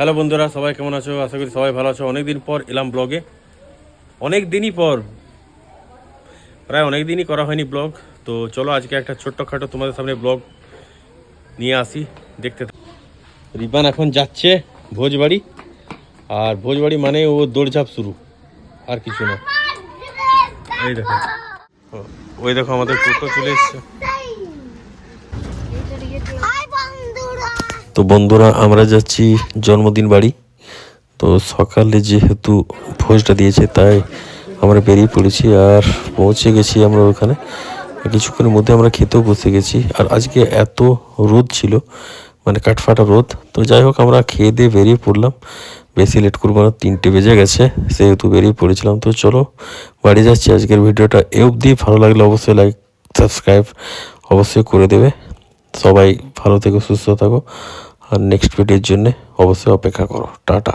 Hello বন্ধুরা, সবাই কেমন আছো? আশা করি সবাই ভালো আছো। অনেক দিন পর এলাম ব্লগে। অনেক দিনই পর, প্রায় অনেক দিনই করা হয়নি ব্লগ। তো চলো আজকে একটা ছোট্টখাটো তোমাদের সামনে ব্লগ নিয়ে আসি, দেখতে। রিবান এখন যাচ্ছে ভোজবাড়ি। আর ভোজবাড়ি মানে ও দৌড়ঝাঁপ শুরু। আর কিছু না। এই দেখো। ওই দেখো আমাদের টোটো চলে এসছে হাই বন্ধুরা তো বন্ধুরা, আমরা যাচ্ছি জন্মদিন বাড়ি। তো সকালে যেহেতু ভোজটা দিয়েছে, তাই আমরা বেরিয়ে পড়েছি আর পৌঁছে গেছি আমরা ওখানে। কিছুক্ষণের মধ্যে আমরা খেতেও বসে গেছি। আর আজকে এত রোদ ছিল মানে কাঠফাটা রোদ। তো যাই হোক, আমরা খেয়ে দিয়ে বেরিয়ে পড়লাম। বেশি লেট করব না, তিনটে বেজে গেছে, সেহেতু বেরিয়ে পড়েছিলাম। তো চলো, বাড়ি যাচ্ছি। আজকের ভিডিওটা এ অবধি। ভালো লাগলে অবশ্যই লাইক সাবস্ক্রাইব অবশ্যই করে দেবে। সবাই ভালো থেকো, সুস্থ থাকো। আর নেক্সট ভিডিওর জন্য অবশ্যই অপেক্ষা করো টাটা